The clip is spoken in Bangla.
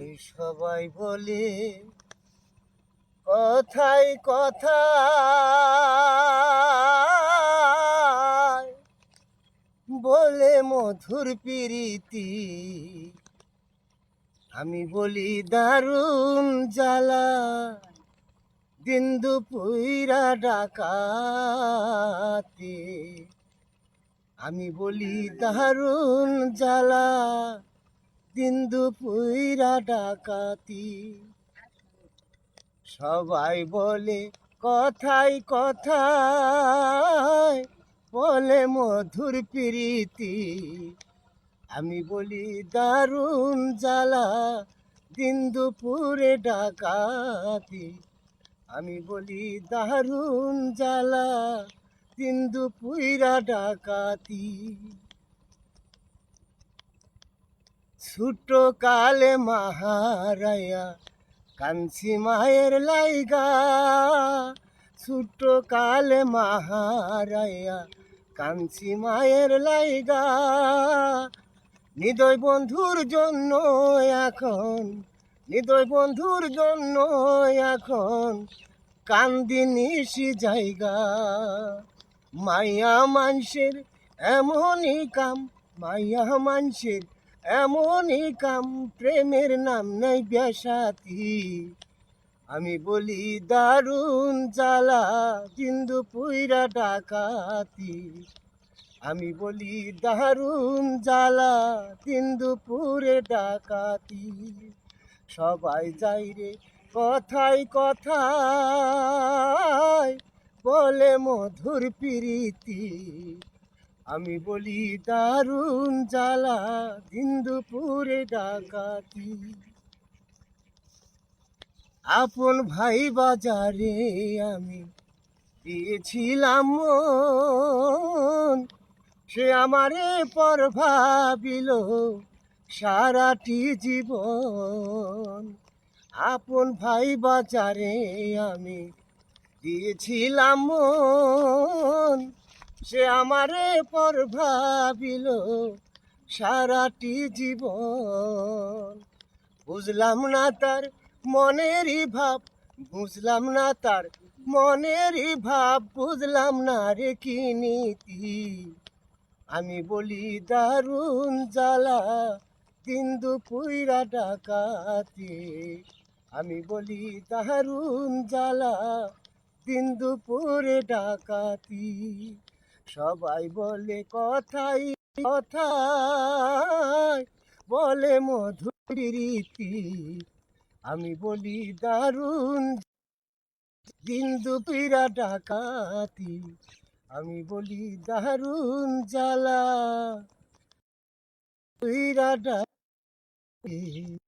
এই সবাই বলে, কথাই কথা। বলে মধুর প্রীতি, আমি বলি দারুণ জ্বালা। দিন দুপুইরা ডাকাতে, আমি বলি দারুণ জ্বালা। দিন দুপুইরা ডাকাতি। সবাই বলে, কথাই কথায় বলে মধুর প্রীতি। আমি বলি, দারুণ জ্বালা দিন দুপুরে ডাকাতি। আমি বলি, দারুণ জ্বালা দিন দুপুইরা ডাকাতি। ছোট কালে মাহারায়া কাঞ্চি মায়ের লাইগা। ছোট কালে মাহারায়া কাঞ্চি মায়ের লাইগা। হৃদয় বন্ধুর জন্য এখন হৃদয় বন্ধুর জন্য এখন কান্দি নিশি জায়গা। মাইয়া মানুষের এমনই কাম মাইয়া মানুষের এমনই কাম, প্রেমের নাম নাই ব্যাসাতি। আমি বলি, দারুণ জ্বালা বিন্দু পুইরা ডাকাতি। আমি বলি, দারুণ জ্বালা বিন্দু পুরে ডাকাতি। সবাই যাই রে কথাই কথায় বলে মধুর প্রীতি। আমি বলি, দারুণ জ্বালা হিন্দুপুরে ডাকাতি। আপন ভাই বাজারে আমি দিয়েছিলাম মন, সে আমারে পর ভাবিল সারাটি জীবন। আপন ভাই বাজারে আমি দিয়েছিলাম মন সে আমারে পর ভাবিল সারাটি জীবন। বুঝলাম না তার মনেরই ভাব, বুঝলাম না তার মনেরই ভাব, বুঝলাম না রে কি নীতি। আমি বলি, দারুণ জ্বালা, দিন দুপুইরা ডাকাতে। আমি বলি, দারুণ জ্বালা, দিন দুপুরে ডাকাতি। সবাই বলে কথাই কথায় বলে মধুর রীতি, আমি বলি দারুণ। দিন দুপুরা ডাকাতি, আমি বলি দারুণ জ্বালা। তুইরা ডাকি